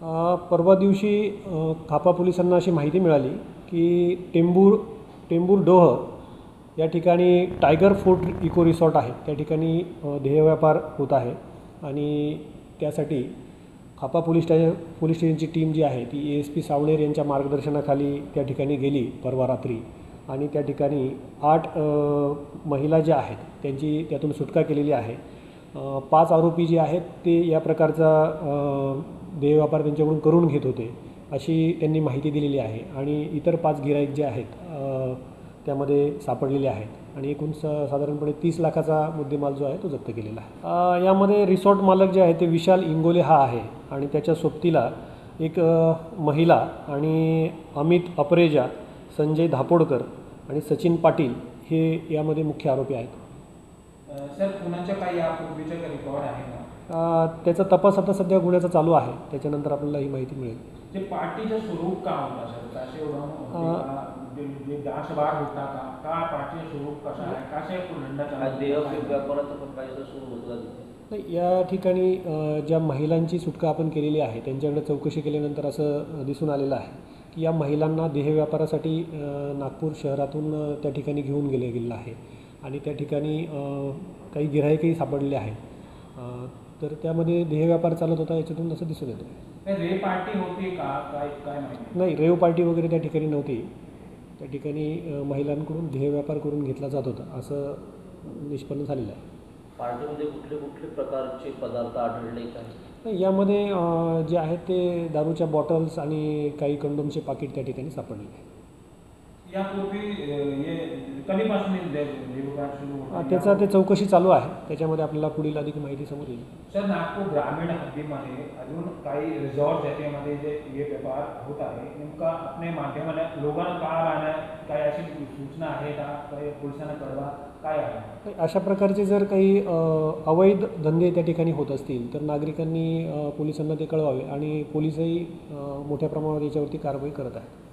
परवा दिवशी खापा पोलिसांना अशी माहिती मिळाली की टेंबूर टेंबूर डोह या ठिकाणी टायगर फोर्ट इको रिसॉर्ट आहे. त्या ठिकाणी ध्येय ध्येयव्यापार होत आहे आणि त्यासाठी खापा पोलीस स्टेशन पोलीस स्टेशनची टीम जी आहे ती ए एस पी सावणेर यांच्या मार्गदर्शनाखाली त्या ठिकाणी गेली परवा रात्री आणि त्या ठिकाणी आठ महिला ज्या आहेत त्यांची त्यातून सुटका केलेली आहे. पाच आरोपी जे आहेत ते या प्रकारचा अ, देहव्यापार त्यांच्याकडून करून घेत होते अशी त्यांनी माहिती दिलेली आहे. आणि इतर पाच गिराईक जे आहेत त्यामध्ये सापडलेले आहेत. आणि एकूण स साधारणपणे तीस लाखाचा मुद्देमाल जो आहे तो जप्त केलेला आहे. यामध्ये रिसॉर्ट मालक जे आहे ते विशाल इंगोले हा आहे. आणि त्याच्या सोबतीला एक महिला आणि अमित अपरेजा संजय धापोडकर आणि सचिन पाटील हे यामध्ये मुख्य आरोपी आहेत. सर पुण्याच्या काही यापूर्वीचे रेकॉर्ड आहे का? त्याचा तपास आता सध्या गुन्ह्याचा चालू आहे. त्याच्यानंतर आपल्याला ही माहिती मिळेल. ते पार्टीचं स्वरूप का होता हा नाही या ठिकाणी ज्या महिलांची सुटका आपण केलेली आहे त्यांच्याकडे चौकशी केल्यानंतर असं दिसून आलेलं आहे की या महिलांना देह व्यापारासाठी अ, नागपूर शहरातून त्या ठिकाणी घेऊन गेले गेलेलं आहे. आणि त्या ठिकाणी काही गिराईकही सापडले आहेत. तर त्यामध्ये देह व्यापार चालत होता याच्यातून असं दिसून येतं. रे पार्टी होती का? काय नाही रेव पार्टी वगैरे त्या ठिकाणी नव्हती. त्या ठिकाणी महिलांकडून देह व्यापार करून घेतला जात होता असं निष्पन्न झालेलं आहे. पार्टीमध्ये कुठले कुठले प्रकारचे पदार्थ आढळले काय नाही यामध्ये जे आहेत ते दारूच्या बॉटल्स आणि काही कंडोमचे पाकिट त्या ठिकाणी सापडले आहे. यापूर्वी हे कधीपासून सुरू होते? त्याचा ते चौकशी चालू आहे. त्याच्यामध्ये आपल्याला पुढील अधिक माहिती समोर येईल. सर नागपूर ग्रामीण हद्दीमध्ये अजून काही रिसॉर्ट याच्यामध्ये जे हे व्यापार होत आहे नेमका आपल्या माध्यमाने लोकांना का राहणार काय अशी सूचना आहे का? काही पोलिसांना कळवा काय आहे? अशा प्रकारचे जर काही अ, अवैध धंदे त्या ठिकाणी होत असतील तर नागरिकांनी अ, पोलिसांना ते कळवावे आणि पोलिसही अ, मोठ्या प्रमाणावर याच्यावरती कारवाई करत आहेत.